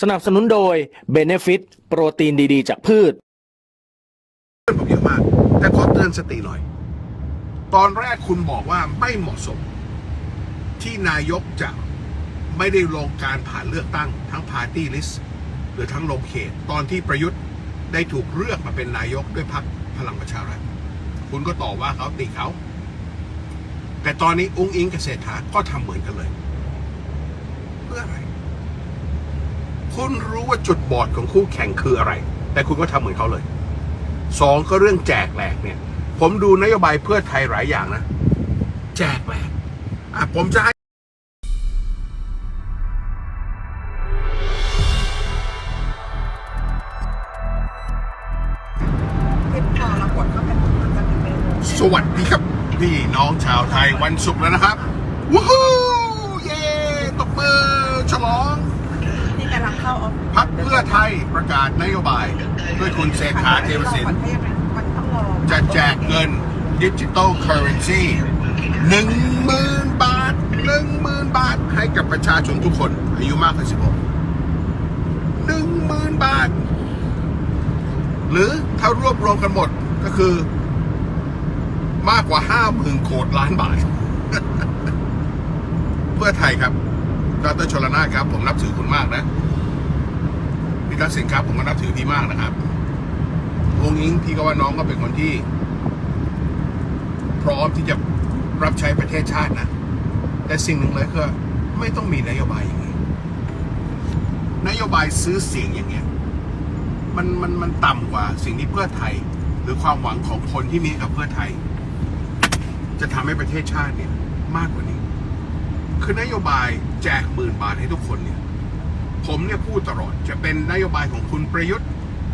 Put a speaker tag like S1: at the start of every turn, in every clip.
S1: สนับสนุนโดย Benefit โปรตีนดีๆ จากพืช
S2: เพื่อนผมเยอะมาก แต่ขอเตือนสติหน่อย ตอนแรกคุณบอกว่าไม่เหมาะสม ที่นายกจะไม่ได้ลงการผ่านเลือกตั้งทั้งพาร์ตี้ลิสต์หรือทั้งลงเขต ตอนที่ประยุทธ์ได้ถูกเลือกมาเป็นนายกด้วยพรรคพลังประชารัฐ คุณก็ต่อว่าเขาติเขา แต่ตอนนี้อุ้งอิงเกับเศรฐาก็ทำเหมือนกันเลย เพื่ออะไร คุณรู้ว่าจุดบอดของคู่แข่งคืออะไร แต่คุณก็ทำเหมือนเขาเลยสองก็เรื่องแจกแหลกเนี่ย ผมดูนโยบายเพื่อไทยหลายอย่างนะ แจกแหลกอะผมจะให้สวัสดีครับ พี่น้องชาวไทยวันศุกร์แล้วนะครับ วู้ฮู้เย้ตบมือฉลอง
S3: ลังเข้าออฟ
S2: พักเพื่อไทยประกาศนโยบายด้วยคุณเศรษฐาเทวสิน
S3: มันต้องรอ
S2: จะแจกเงินดิจิ t a ลเคอร์เรนซีหนึ่งหมื่นบาทหนึ่งหมื่นบาทให้กับประชาชนทุกคนอายุมากกว่าสิบหกหนึ่งหมื่นบาท หรือถ้ารวบรวมกันหมดก็คือ มากกว่าห้าหมื่นโคตรล้านบาท เพื่อไทยครับดรชลนาครับ ผมนับถือคุณมากนะ พี่ทักษิณครับผมก็นับถือพี่มากนะครับวงอิงพี่ก็ว่าน้องก็เป็นคนที่ พร้อมที่จะรับใช้ประเทศชาตินะแต่สิ่งหนึ่งเลยคือไม่ต้องมีนโยบายอย่างนี้ นโยบายซื้อเสียงอย่างเงี้ย มันมันมันต่ำกว่าสิ่งที่เพื่อไทย หรือความหวังของคนที่มีกับเพื่อไทย จะทำให้ประเทศชาติเนี่ย มากกว่านี้ คือนโยบายแจกหมื่นบาทให้ทุกคนเนี่ย ผมเนี่ยพูดตลอด จะเป็นนโยบายของคุณประยุทธ์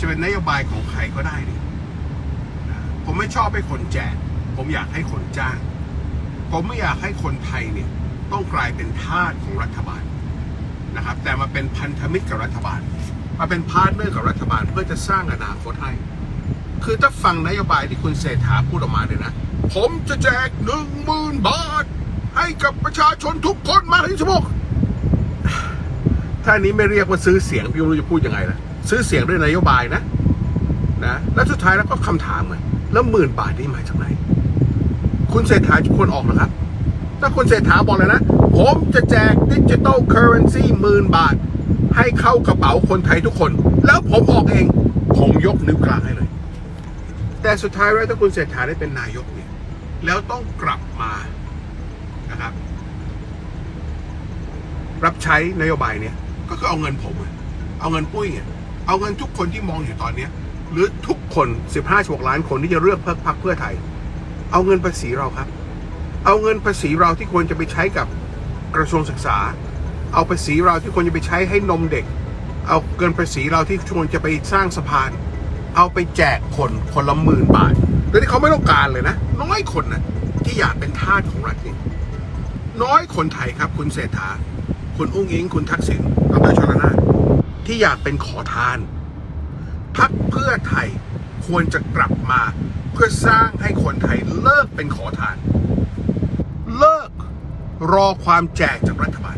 S2: จะเป็นนโยบายของใครก็ได้เนี่ยผมไม่ชอบให้คนแจก ผมอยากให้คนจ้าง ผมไม่อยากให้คนไทยเนี่ยต้องกลายเป็นทาสของรัฐบาลนะครับ แต่มาเป็นพันธมิตรกับรัฐบาล มาเป็นพาร์ทเนอร์กับรัฐบาลเพื่อจะสร้างอนาคตให้ คือถ้าฟังนโยบายที่คุณเศรษฐาพูดออกมาเนี่ยนะ ผมจะแจกหนึ่งหมื่นบาท ให้กับประชาชนทุกคนมาถึงสมอง ถ้าอันนี้ไม่เรียกว่าซื้อเสียงพี่ไม่รู้จะพูดยังไงละซื้อเสียงด้วยนโยบายนะนะแล้วสุดท้ายแล้วก็คำถามไงแล้วหมื่นบาทนี่มาจากไหน คุณเศรษฐาจะควรออกหรอครับ ถ้าคุณเศรษฐาบอกเลยนะ ผมจะแจกดิจิ t a ลเคอร์เรนซีหมื่นบาท ให้เข้ากระเป๋าคนไทยทุกคน แล้วผมออกเอง ผมยกนิ้วกลางให้เลย แต่สุดท้ายแล้วถ้าคุณเศรษฐาได้เป็นนายกเนี่ย แล้วต้องกลับมานะครับ รับใช้นโยบายเนี่ย ก็คือเอาเงินผม เอาเงินปุ้ยเนี่ยเอาเงินทุกคนที่มองอยู่ตอนเนี้ย หรือทุกคน15 16ล้านคนที่จะเลือกเพื่อพรรคเพื่อไทย เอาเงินภาษีเราครับ เอาเงินภาษีเราที่ควรจะไปใช้กับกระทรวงศึกษา เอาภาษีเราที่ควรจะไปใช้ให้นมเด็ก เอาเงินภาษีเราที่ควรจะไปสร้างสะพาน เอาไปแจกคนคนละหมื่นบาทโดยที่เขาไม่ต้องการเลยนะ น้อยคนนะที่อยากเป็นทาสของรัฐนี่น้อยคนไทยครับ คุณเศรษฐา คุณอุ้งอิง คุณทักษิณ ดรชลนาที่อยากเป็นขอทาน พักเพื่อไทยควรจะกลับมาเพื่อสร้างให้คนไทยเลิกเป็นขอทาน เลิกรอความแจกจากรัฐบาล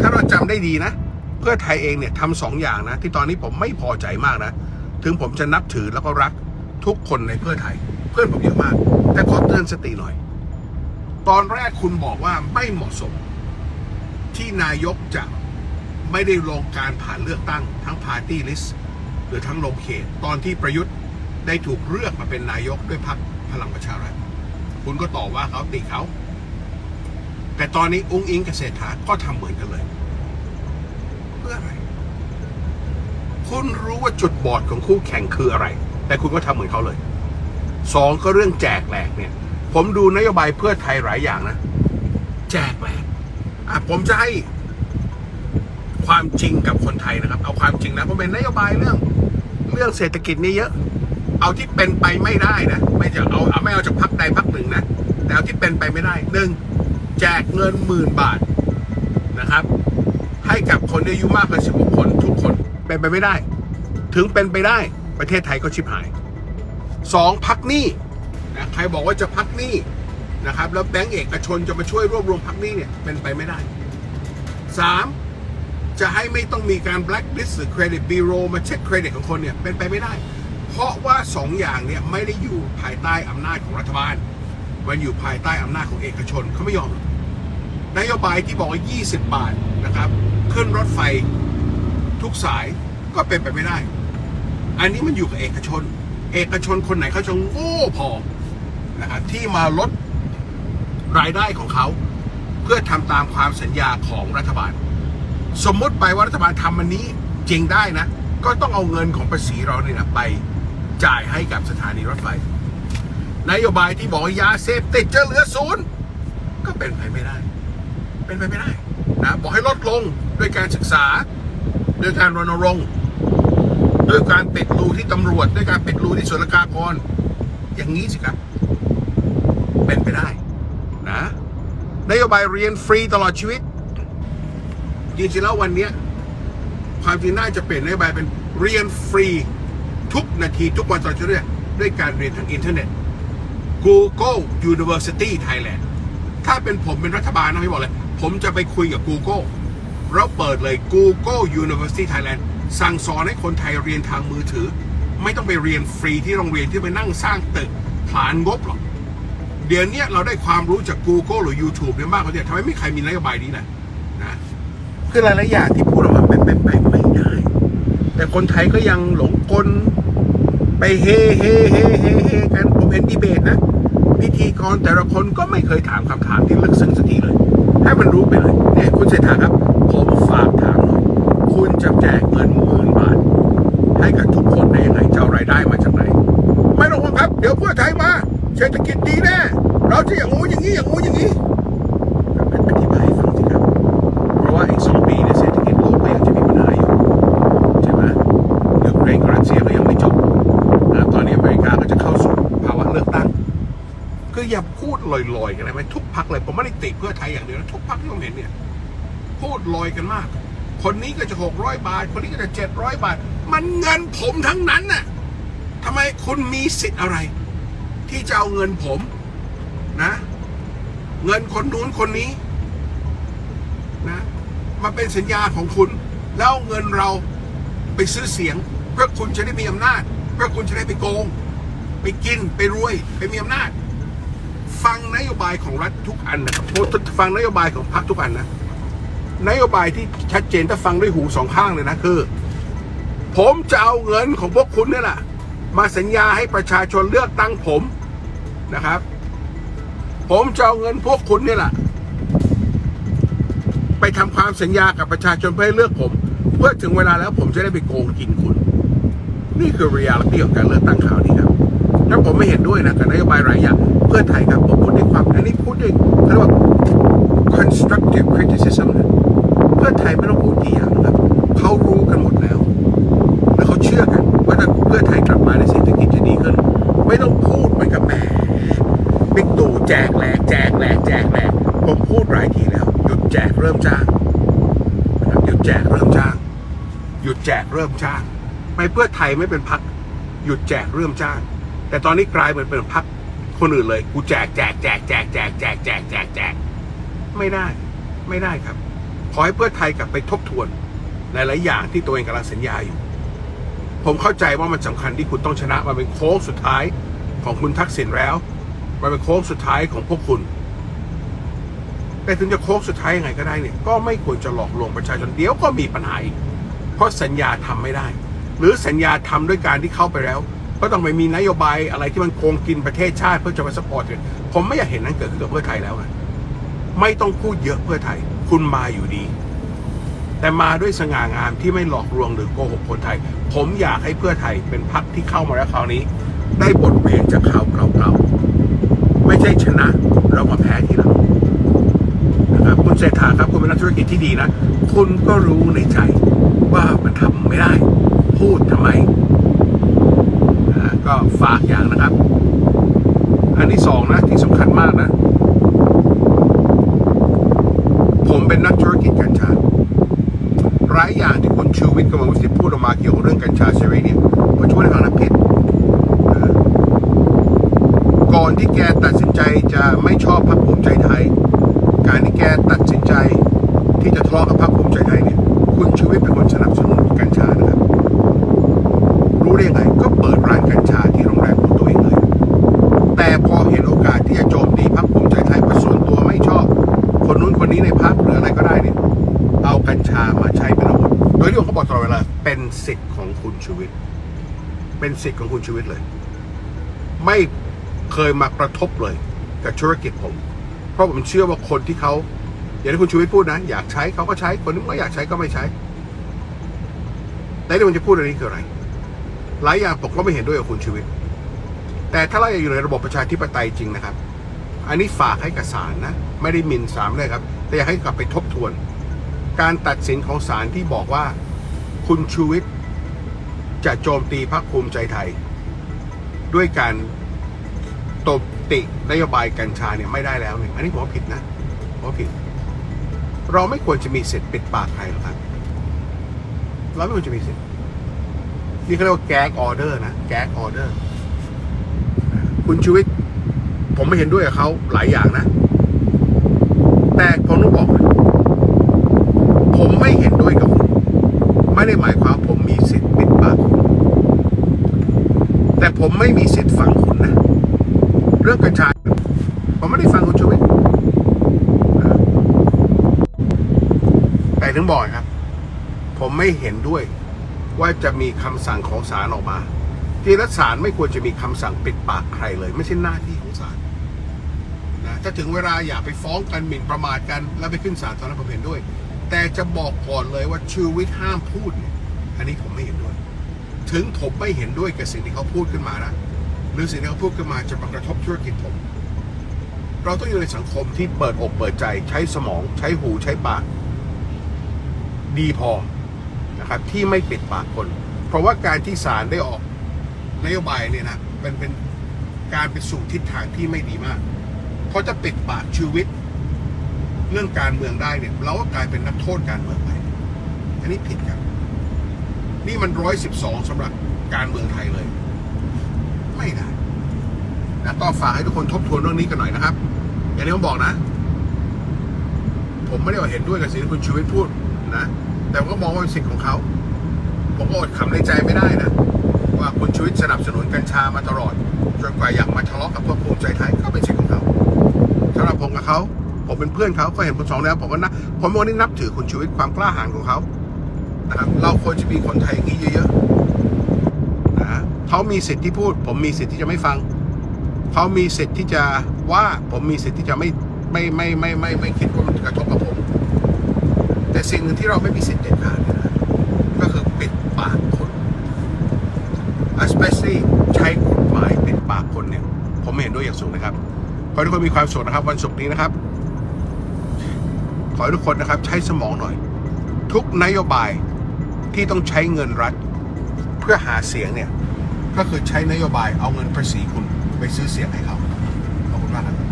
S2: ถ้าเราจำได้ดีนะ เพื่อไทยเองเนี่ยทำสองอย่างนะ ที่ตอนนี้ผมไม่พอใจมากนะ ถึงผมจะนับถือแล้วก็รักทุกคนในเพื่อไทย เพื่อนผมเยอะมาก แต่ขอเตือนสติหน่อย ตอนแรกคุณบอกว่าไม่เหมาะสม ที่นายกจะ ไม่ได้ลงการผ่านเลือกตั้งทั้งพาร์ตี้ลิสต์หรือทั้งลงเขต ตอนที่ประยุทธ์ได้ถูกเลือกมาเป็นนายกด้วยพรรคพลังประชารัฐ คุณก็ต่อว่าเขาติเขา แต่ตอนนี้อุ้งอิงกับเศรฐาก็ทำเหมือนกันเลย เพื่ออะไร คุณรู้ว่าจุดบอดของคู่แข่งคืออะไร แต่คุณก็ทำเหมือนเขาเลยสองก็เรื่องแจกแหลกเนี่ย ผมดูนโยบายเพื่อไทยหลายอย่างนะ แจกแหลกอะผมจะให้ ความจริงกับคนไทยนะครับ เอาความจริงนะเพราะเป็นนโยบายเรื่อง เรื่องเศรษฐกิจนี่เยอะ เอาที่เป็นไปไม่ได้นะ ไม่จะเอาเอาไม่เอาจากพักใดพักหนึ่งนะ แต่เอาที่เป็นไปไม่ได้หนึ่งแจกเงินหมื่นบาทนะครับ ให้กับคนอายุมากกว่า16 คนทุกคนเป็นไปไม่ได้ ถึงเป็นไปได้ประเทศไทยก็ชิบหายสองพักหนี้นะใครบอกว่าจะพักหนี้นะครับ แล้วแบงก์เอกชนจะมาช่วยรวบรวมพักหนี้เนี่ยเป็นไปไม่ได้สาม จะให้ไม่ต้องมีการ blacklist หรือ credit bureau มาเช็คเครดิตของคนเนี่ยเป็นไปไม่ได้ เพราะว่าสองอย่างเนี่ยไม่ได้อยู่ภายใต้อำนาจของรัฐบาล มันอยู่ภายใต้อำนาจของเอกชนเขาไม่ยอมนโยบายที่บอกว่า 20 บาทนะครับขึ้นรถไฟทุกสายก็เป็นไปไม่ได้ อันนี้มันอยู่กับเอกชน เอกชนคนไหนเขาจะโง่พอนะครับที่มาลดรายได้ของเขา เพื่อทำตามความสัญญาของรัฐบาล สมมติไปว่ารัฐบาลทำมันนี้จริงได้นะ ก็ต้องเอาเงินของภาษีเราเนี่ยนะไปจ่ายให้กับสถานีรถไฟนโยบายที่บอกยาเสพติดจะเหลือศูนย์ก็เป็นไปไม่ได้ เป็นไปไม่ได้นะบอกให้ลดลงด้วยการศึกษา ด้วยการรณรงค์ด้วยการปิดรูที่ตำรวจ ด้วยการปิดรูที่ศุลกากร อย่างนี้สิครับ เป็นไปได้นะนโยบายเรียนฟรีตลอดชีวิต จริงๆแล้ววันนี้ความจริงน่าจะเปลี่ยนนโยบายเป็นเรียนฟรีทุกนาทีทุกวันตลอดชีวิตด้วยการเรียนทางอินเทอร์เน็ต Google University Thailand ถ้าเป็นผมเป็นรัฐบาลนะพี่บอกเลย ผมจะไปคุยกับ Google แล้วเปิดเลย Google University Thailand สั่งสอนให้คนไทยเรียนทางมือถือ ไม่ต้องไปเรียนฟรีที่โรงเรียนที่ไปนั่งสร้างตึกผลานงบหรอก เดี๋ยวนี้เราได้ความรู้จาก Google หรือ YouTube เนี่ยมากกว่าเนี่ยทำไมไม่มีใครมีนโยบายนี้นะนะ คือหลายๆอย่างที่พูดออกมาเป็นไปไม่ได้ แต่คนไทยก็ยังหลงกล ไปเฮเฮเฮเฮเฮกันผมเห็นดีเบตนะพิธีกรแต่ละคนก็ไม่เคยถามคำถามที่ลึกซึ้งสักทีเลย ให้มันรู้ไปเลยเนี่ยคุณเศรษฐาครับ ผมฝากถามหน่อยคุณจะแจกเงินหมื่นบาท ให้กับทุกคนได้ยังไงจะเอารายได้มาจากไหน ไม่ต้องห่วงครับ เดี๋ยวเพื่อไทยมาเศรษฐกิจดีแน่เราจะอย่างงู้อย่างนี้อย่างงู้อย่างนี้ ออย่าพูดลอยๆกันเลยไหมทุกพักเลยผมไม่ได้ติเพื่อไทยอย่างเดียวนะทุกพักที่ผมเห็นเนี่ย พูดลอยกันมาก คนนี้ก็จะหกร้อยบาท คนนี้ก็จะเจ็ดร้อยบาท มันเงินผมทั้งนั้นน่ะทำไมคุณมีสิทธิ์อะไร ที่จะเอาเงินผมนะ เงินคนนู้นคนนี้นะมาเป็นสัญญาของคุณ แล้วเอาเงินเราไปซื้อเสียง เพื่อคุณจะได้มีอำนาจ เพื่อคุณจะได้ไปโกง ไปกินไปรวย ไปมีอำนาจ ฟังนโยบายของรัฐทุกอันนะครับฟังนโยบายของพรรคทุกอันนะนโยบายที่ชัดเจนถ้าฟังด้วยหูสองข้างเลยนะคือ ผมจะเอาเงินของพวกคุณเนี่ยแหละมาสัญญาให้ประชาชนเลือกตั้งผมนะครับ ผมจะเอาเงินพวกคุณเนี่ยแหละไปทำความสัญญากับประชาชนเพื่อให้เลือกผม เพื่อถึงเวลาแล้วผมจะได้ไปโกงกินคุณ นี่คือ r e ย l i t y ของการเลือกตั้งคราวนี้ครับถ้าผมไม่เห็นด้วยนะกับนโยบายหลายอย่าง เพื่อไทยครับผมพูดด้วยความอันนี้พูดด้วยเขาเรียกว่า constructive criticism นะเพื่อไทยไม่ต้องพูดกี่อย่างนะครับเขารู้กันหมดแล้ว และเขาเชื่อกันว่าถ้าเพื่อไทยกลับมาในเศรษฐกิจจะดีขึ้น ไม่ต้องพูดเหมือนกับแหมบิ๊กตู่แจกแหลกแจกแหลกแจกแหลกผมพูดหลายทีแล้ว หยุดแจกเริ่มจ้างนะครับหยุดแจกเริ่มจ้าง หยุดแจกเริ่มจ้างไม่เพื่อไทยไม่เป็นพักหยุดแจกเริ่มจ้าง แต่ตอนนี้กลายเป็นเป็นพัก คนอื่นเลยกูแจกแจกแจกแจกแจกแจกแจกแจกแจกไม่ได้ ไม่ได้ครับ ขอให้เพื่อไทยกลับไปทบทวนหลาย ๆ อย่างที่ตัวเองกำลังสัญญาอยู่ ผมเข้าใจว่ามันสำคัญที่คุณต้องชนะมันเป็นโค้งสุดท้ายของคุณทักษิณแล้ว มันเป็นโค้งสุดท้ายของพวกคุณ แต่ถึงจะโค้งสุดท้ายยังไงก็ได้เนี่ย ก็ไม่ควรจะหลอกลวงประชาชนเดี๋ยวก็มีปัญหาอีก เพราะสัญญาทำไม่ได้ หรือสัญญาทำด้วยการที่เข้าไปแล้ว ก็ต้องไปมีนโยบายอะไรที่มันโกงกินประเทศชาติเพื่อจะมาสปอร์ตกันผมไม่อยากเห็นนั้นเกิดขึ้นกับเพื่อไทยแล้วอะไม่ต้องพูดเยอะเพื่อไทย คุณมาอยู่ดี แต่มาด้วยสง่างามที่ไม่หลอกลวงหรือโกหกคนไทย ผมอยากให้เพื่อไทยเป็นพรรคที่เข้ามาแล้วคราวนี้ ได้บทเรียนจากข่าวเก่าๆไม่ใช่ชนะแล้วมาแพ้ทีหลังนะครับคุณเศรษฐาครับคุณเป็นนักธุรกิจที่ดีนะ คุณก็รู้ในใจว่ามันทำไม่ได้ พูดทำไม ก็ฝากอย่างนะครับ อันที่สองนะที่สำคัญมากนะ ผมเป็นนักธุรกิจกัญชาหลายอย่างที่คุณชูวิทย์กำลังวิสิทธิ์พูดออกมาเกี่ยวกับเรื่องกัญชาเสรีเนี่ยผมช่วยให้ฟังนะผิดนะก่อนที่แกตัดสินใจจะไม่ชอบพรรคภูมิใจไทย การที่แกตัดสินใจที่จะทะเลาะกับพรรคภูมิใจไทยเนี่ย คุณชูวิทย์เป็นคนสนับสนุนกัญชานะ รู้ได้ยังไง ก็เปิดร้านกัญชาที่โรงแรมของตัวเองเลย แต่พอเห็นโอกาสที่จะโจมตีพรรคภูมิใจไทยว่าส่วนตัวไม่ชอบ คนนู้นคนนี้ในพรรคหรืออะไรก็ได้เนี่ยเอากัญชามาใช้เป็นอาวุธโดยที่ผมเขาบอกตลอดเวลาเป็นสิทธิ์ของคุณชูวิทย์เป็นสิทธิ์ของคุณชูวิทย์เลย ไม่เคยมากระทบเลยกับธุรกิจผม เพราะผมเชื่อว่าคนที่เขาอย่างที่คุณชูวิทย์พูดนะ อยากใช้เขาก็ใช้ คนที่ไม่อยากใช้ก็ไม่ใช้ แต่ที่ผมจะพูดอันนี้คืออะไร หลายอย่างผมก็ไม่เห็นด้วยกับคุณชูวิทย์แต่ถ้าเราอยู่ในระบบประชาธิปไตยจริงนะครับ อันนี้ฝากให้กับศาลนะ ไม่ได้มินศาลเลยครับ แต่อยากให้กลับไปทบทวน การตัดสินของศาลที่บอกว่า คุณชูวิทย์จะโจมตีพรรคภูมิใจไทย ด้วยการตบตินโยบายกัญชาเนี่ยไม่ได้แล้วเนี่ยอันนี้ผมว่าผิดนะผมว่าผิด เราไม่ควรจะมีสิทธิ์ปิดปากใครหรอกครับ เราไม่ควรจะมีสิทธิ์ นี่เขาเรียกว่าแก๊กออเดอร์นะแก๊กออเดอร์คุณชูวิทย์ผมไม่เห็นด้วยกับเขาหลายอย่างนะ แต่ผมต้องบอกผมไม่เห็นด้วยกับคุณไม่ได้หมายความผมมีสิทธิ์ปิดปากคุณแต่ผมไม่มีสิทธิ์ฟังคุณนะ เรื่องกัญชาผมไม่ได้ฟังคุณชูวิทย์แต่ถึงบอกครับ ผมไม่เห็นด้วย ว่าจะมีคำสั่งของศาลออกมาที่รัฐศาลไม่ควรจะมีคำสั่งปิดปากใครเลย ไม่ใช่หน้าที่ของศาลนะถ้าถึงเวลาอย่าไปฟ้องกันหมิ่นประมาทกัน แล้วไปขึ้นศาลตอนนั้นผมเห็นด้วย แต่จะบอกก่อนเลยว่าชูวิทย์ห้ามพูดเนี่ยอันนี้ผมไม่เห็นด้วย ถึงผมไม่เห็นด้วยกับสิ่งที่เขาพูดขึ้นมานะหรือสิ่งที่เขาพูดขึ้นมาจะมากระทบธุรกิจผม เราต้องอยู่ในสังคมที่เปิดอกเปิดใจใช้สมอง ใช้หูใช้ปาก ดีพอ นะครับที่ไม่ปิดปากคน เพราะว่าการที่ศาลได้ออกนโยบายเนี่ยนะเป็นเป็นการไปสู่ทิศทางที่ไม่ดีมากเพราะจะปิดปากชีวิต เรื่องการเมืองได้เนี่ยเราก็กลายเป็นนักโทษการเมืองไปอันนี้ผิดครับ นี่มันร้อยสิบสองสำหรับการเมืองไทยเลย ไม่ได้นะก็ฝากให้ทุกคนทบทวนเรื่องนี้กันหน่อยนะครับ อย่างที่ผมบอกนะ ผมไม่ได้ว่าเห็นด้วยกับสิ่งที่คุณชูวิทย์พูดนะ แต่ก็มองว่าเป็นสิทธิ์ของเขา ผมก็อดขำในใจไม่ได้นะ ว่าคุณชูวิทย์สนับสนุนกัญชามาตลอด จนกว่าอยากมาทะเลาะกับพวกภูมิใจไทยก็เป็นสิทธิ์ของเขาสำหรับผมกับเขา ผมเป็นเพื่อนเขาก็เห็นผมสองแล้วผมก็นะผมวันนี้นับถือคุณชูวิทย์ความกล้าหาญของเขานะครับเราควรจะมีคนไทยอย่างนี้เยอะๆนะเขามีสิทธิ์ที่พูด ผมมีสิทธิ์ที่จะไม่ฟัง เขามีสิทธิ์ที่จะว่าผมมีสิทธิ์ที่จะไม่ไม่ไม่ไม่ไม่ไม่คิดว่ามันจะกระทบกับผม แต่สิ่งหนึ่งที่เราไม่มีสิทธิ์เด็ดขาดนะก็คือปิดปากคน especially ใช้กฎหมายปิดปากคนเนี่ย ผมเห็นด้วยอย่างสูงนะครับ ขอให้ทุกคนมีความสุขนะครับ วันศุกร์นี้นะครับ ขอให้ทุกคนนะครับ ใช้สมองหน่อย ทุกนโยบายที่ต้องใช้เงินรัฐ เพื่อหาเสียงเนี่ย ก็คือใช้นโยบายเอาเงินภาษีคุณไปซื้อเสียงให้เขาขอบคุณมากครับ